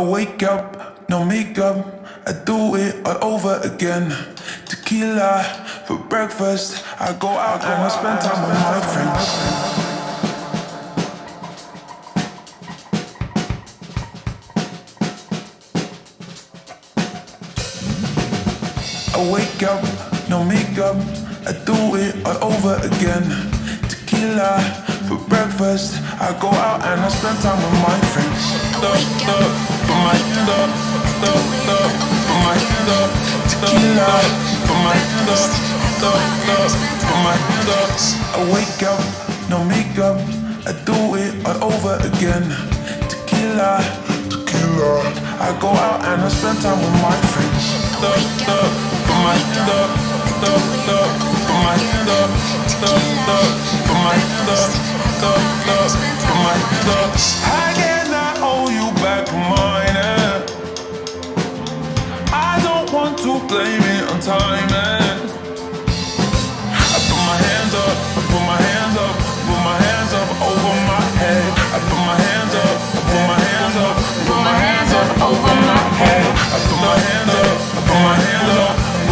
I wake up, no makeup, I do it all over again. Tequila for breakfast, I go out and I spend time with my friends. I wake up, no makeup, I do it all over again. Tequila for breakfast, I go out and I spend time with my friends. Stuff, stuff, for my stuff, stuff, stuff, for my stuff, tequila for my stuff, stuff, stuff, for my stuff. I wake up, no makeup, I do it all over again. Tequila, tequila, I go out and I spend time with my friends. Stuff, stuff, for my for my stuff, for my stuff, for my stuff. I owe you back eh? I don't want to blame it on timing. I put my hands up, I put my hands up, put my hands up over my head. I put my hands up, I put my hands up, put my hands up over my head. I put my hands up, I put my hands up,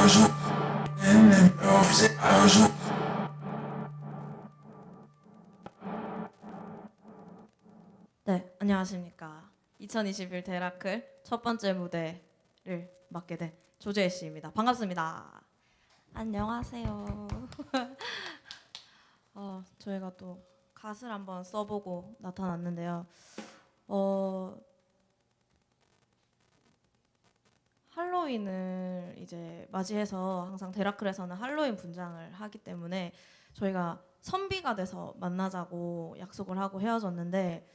un jour. 네, 안녕하십니까. 2021 데라클 첫 번째 무대를 맡게 된 조재혜 씨입니다. 반갑습니다. 안녕하세요. 어, 저희가 또 갓을 한번 써보고 나타났는데요. 어, 할로윈을 이제 맞이해서 항상 데라클에서는 할로윈 분장을 하기 때문에 저희가 선비가 돼서 만나자고 약속을 하고 헤어졌는데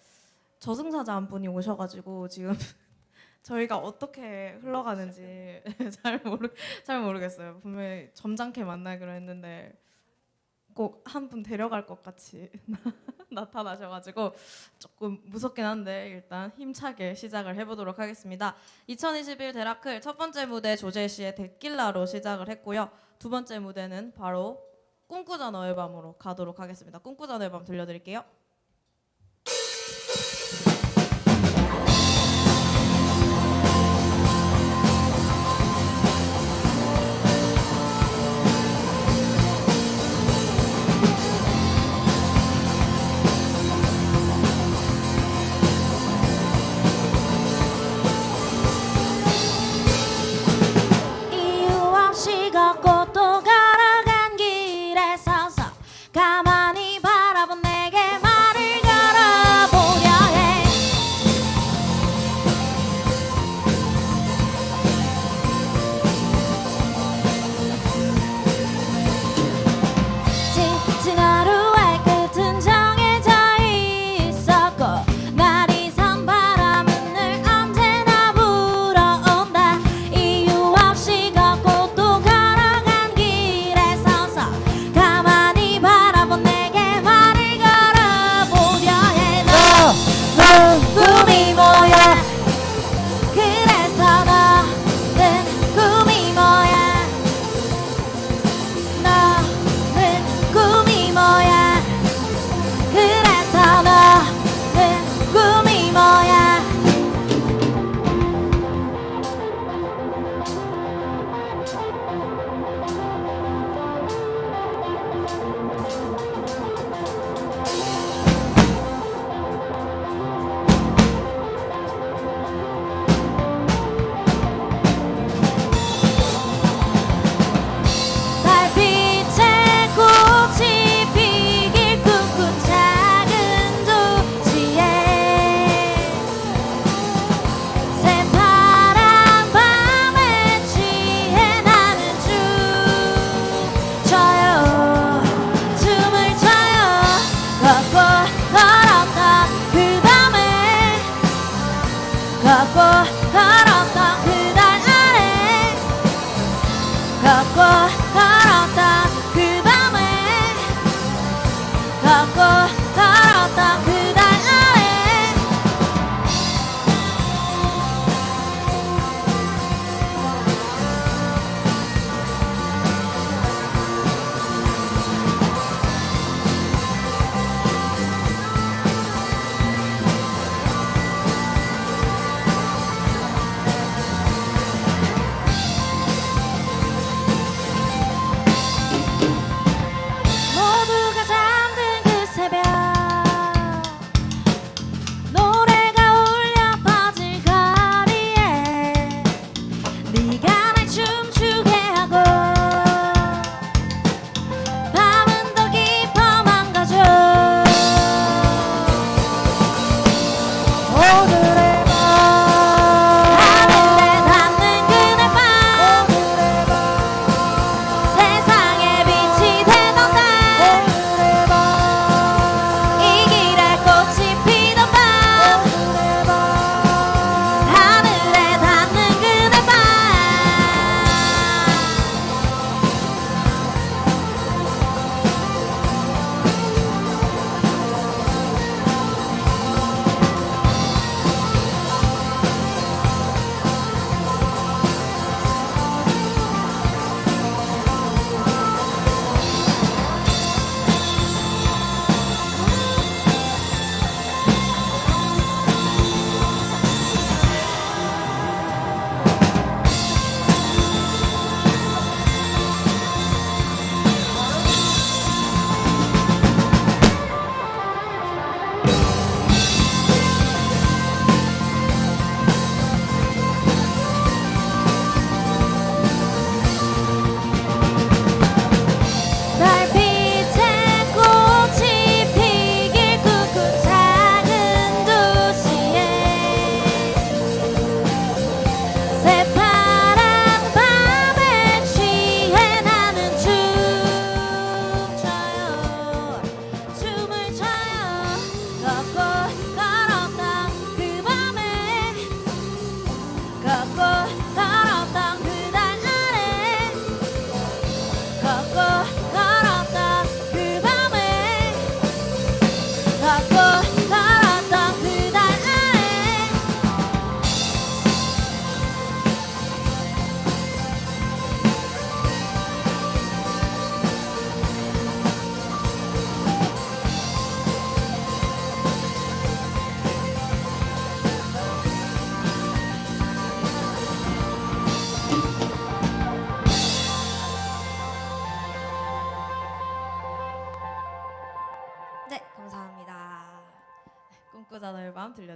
저승사자 한 분이 오셔가지고 지금 저희가 어떻게 흘러가는지 잘 모르 잘 모르겠어요. 분명히 점잖게 만나기로 했는데 꼭 한 분 데려갈 것 같이 나타나셔가지고 조금 무섭긴 한데 일단 힘차게 시작을 해보도록 하겠습니다. 2021 데라클 첫 번째 무대 조재 씨의 데킬라로 시작을 했고요. 두 번째 무대는 바로 꿈꾸자 너의 밤으로 가도록 하겠습니다. 꿈꾸자 너의 밤 들려드릴게요.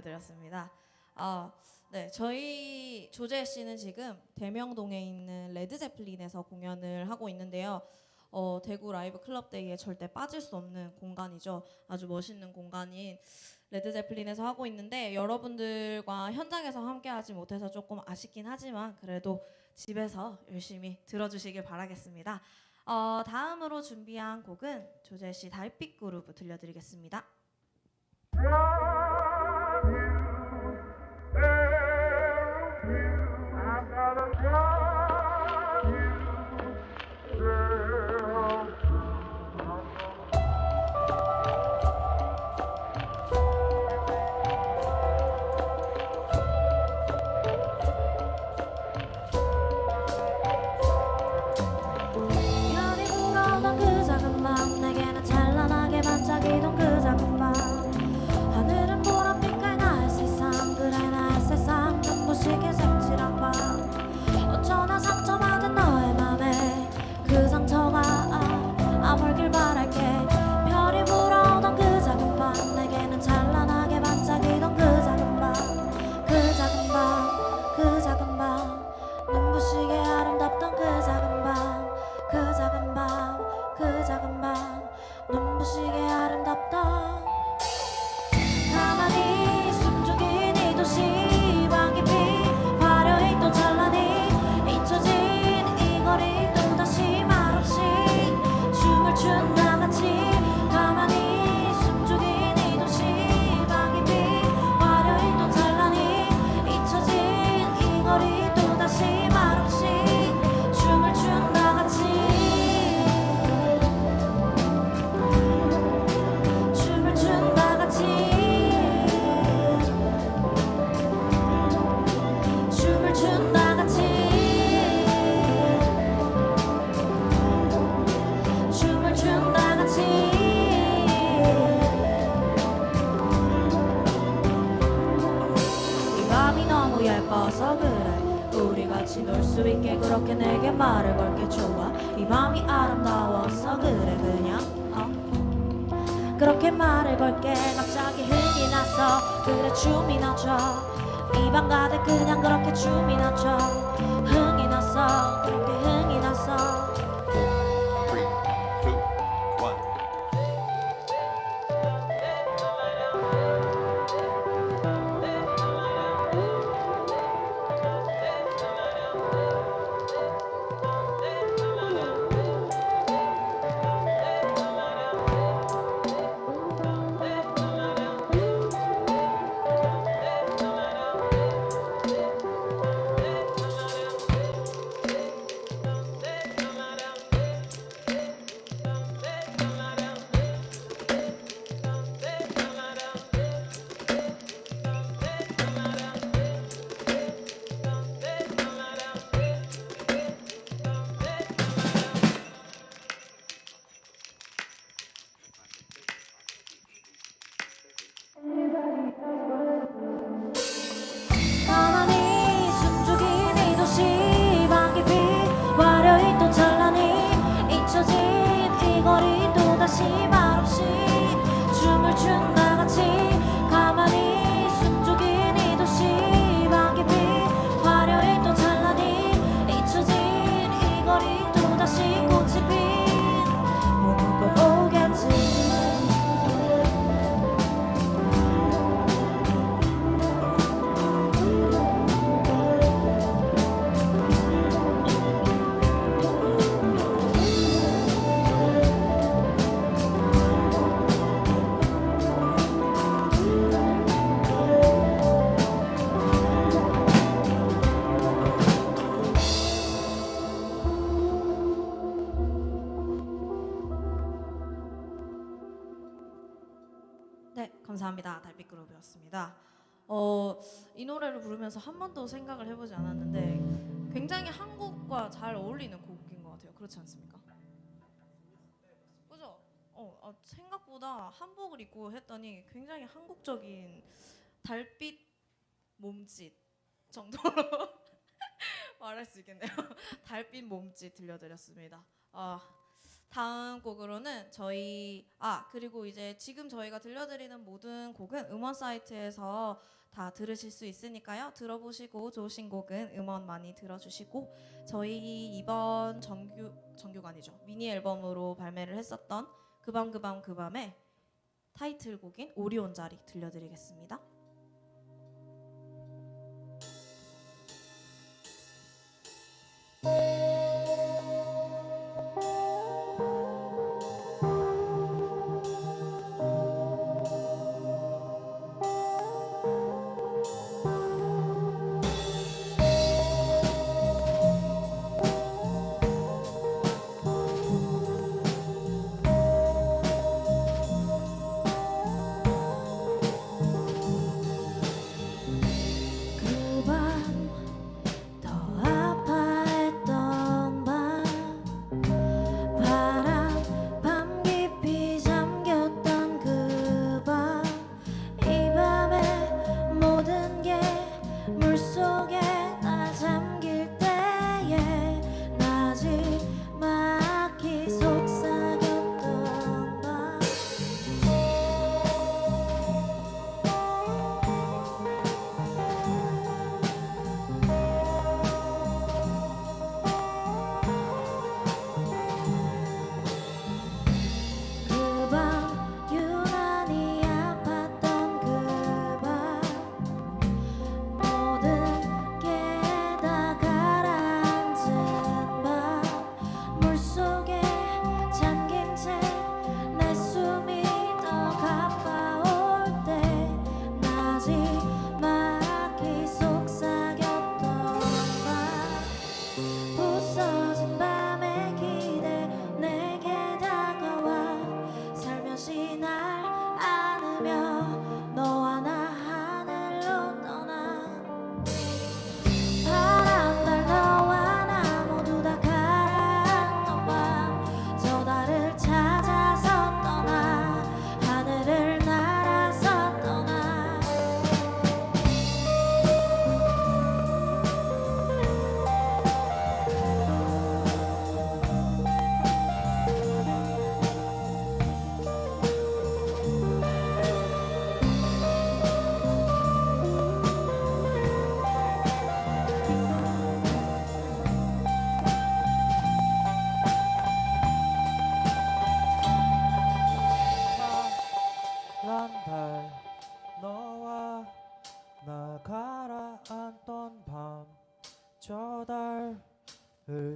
들려드렸습니다. 아, 네, 저희 조재 씨는 지금 대명동에 있는 레드 제플린에서 공연을 하고 있는데요. 어, 대구 라이브 클럽 데이에 절대 빠질 수 없는 공간이죠. 아주 멋있는 공간인 레드 제플린에서 하고 있는데 여러분들과 현장에서 함께하지 못해서 조금 아쉽긴 하지만 그래도 집에서 열심히 들어주시길 바라겠습니다. 어, 다음으로 준비한 곡은 조재 씨 달빛 그루브 들려드리겠습니다. 같이 놀 수 있게 그렇게 내게 말을 걸게 좋아 이 밤이 아름다워서 그래 그냥 어? 그렇게 말을 걸게 갑자기 흥이 나서 그래 춤이 나죠 이방 가득 그냥 그렇게 춤이 나죠 흥이 나서 이 노래를 부르면서 한 번도 생각을 해보지 않았는데 굉장히 한국과 잘 어울리는 곡인 것 같아요. 그렇지 않습니까? 그죠? 어, 어, 생각보다 한복을 입고 했더니 굉장히 한국적인 달빛 몸짓 정도로 말할 수 있겠네요. 달빛 몸짓 들려드렸습니다. 아, 다음 곡으로는 저희 아 그리고 이제 지금 저희가 들려드리는 모든 곡은 음원 사이트에서 다 들으실 수 있으니까요 들어보시고 좋으신 곡은 음원 많이 들어주시고 저희 이번 정규 정규가 아니죠 미니 앨범으로 발매를 했었던 그밤 그밤 그밤의 타이틀곡인 오리온 자리 들려드리겠습니다.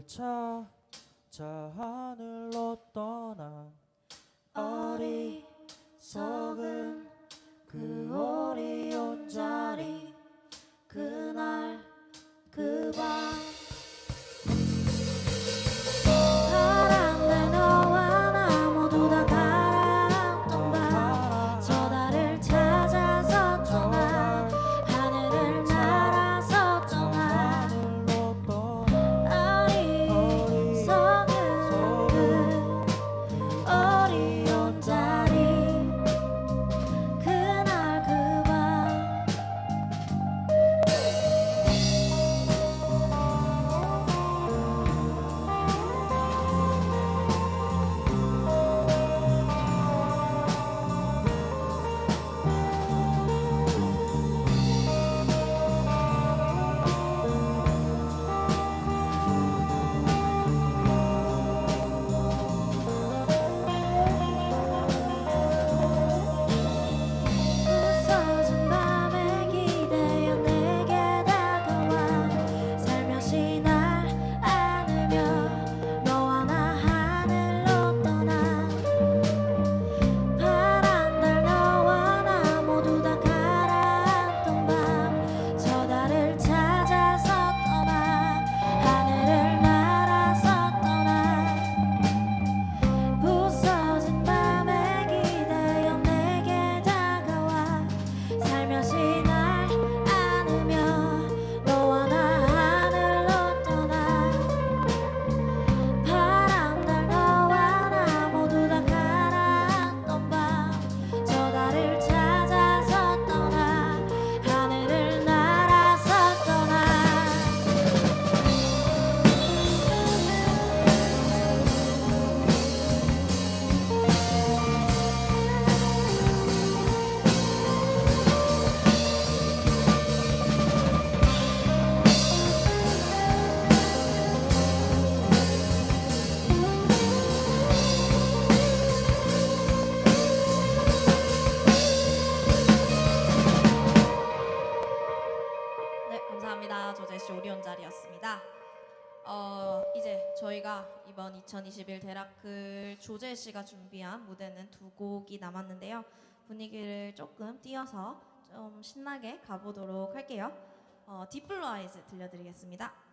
열차 저 하늘로 떠나 어리석은 그 오리온 자리 그날 2021 데라클 조재 씨가 준비한 무대는 두 곡이 남았는데요. 분위기를 조금 띄어서 좀 신나게 가보도록 할게요. 어, 디플로 아이즈 들려드리겠습니다.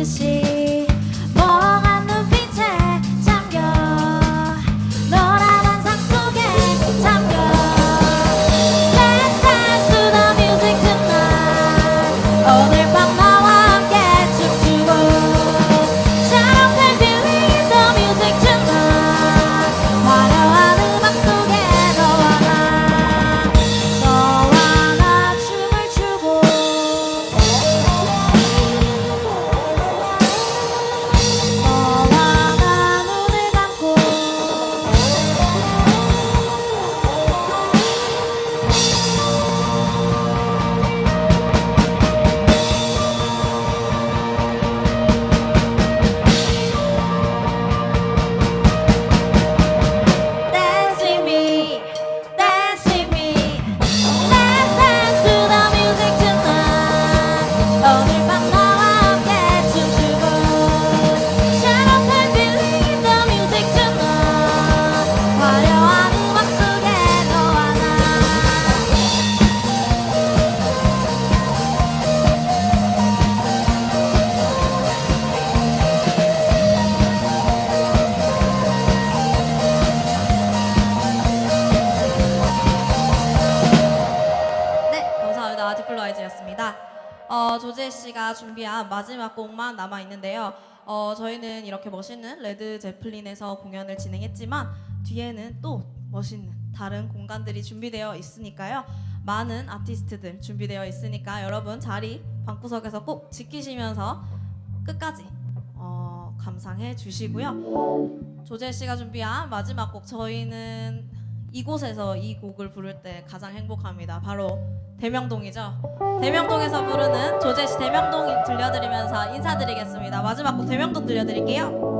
this 있는데요. 어, 저희는 이렇게 멋있는 레드 제플린에서 공연을 진행했지만 뒤에는 또 멋있는 다른 공간들이 준비되어 있으니까요. 많은 아티스트들 준비되어 있으니까 여러분 자리 방구석에서 꼭 지키시면서 끝까지 어, 감상해 주시고요. 조재 씨가 준비한 마지막 곡 저희는 이곳에서 이 곡을 부를 때 가장 행복합니다. 바로 대명동이죠. 대명동에서 부르는 조제시 대명동 들려드리면서 인사드리겠습니다. 마지막 곡 대명동 들려드릴게요.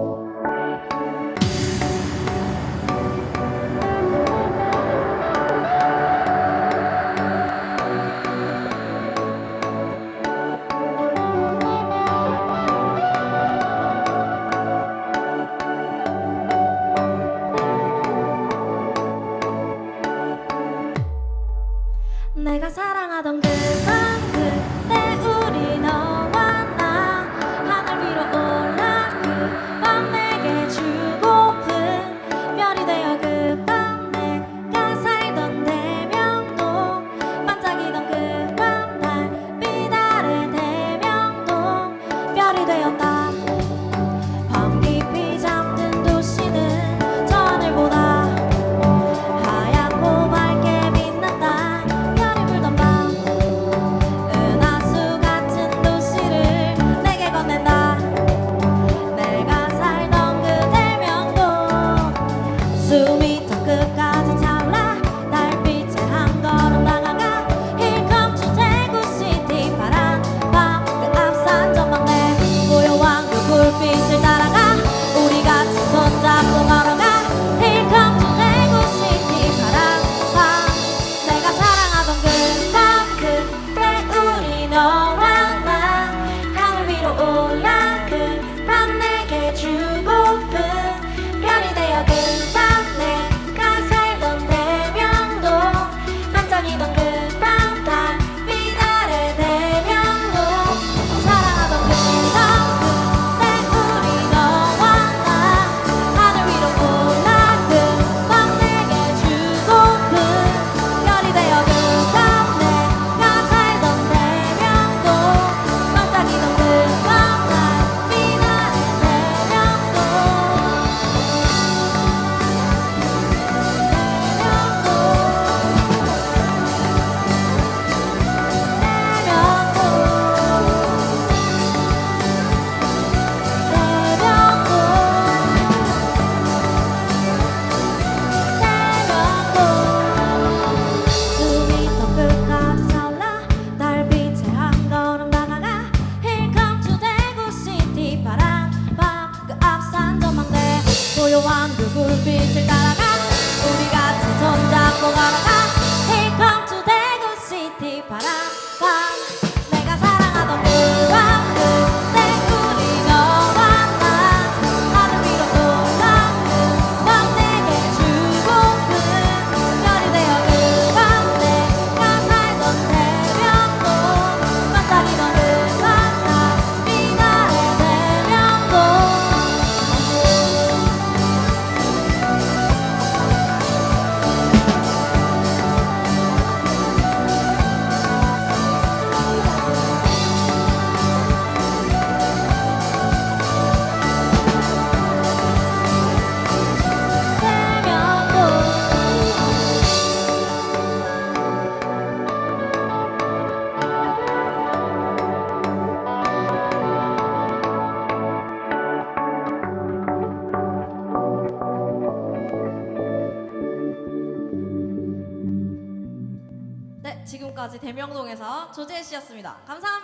조재혜 씨였습니다. 감사합니다.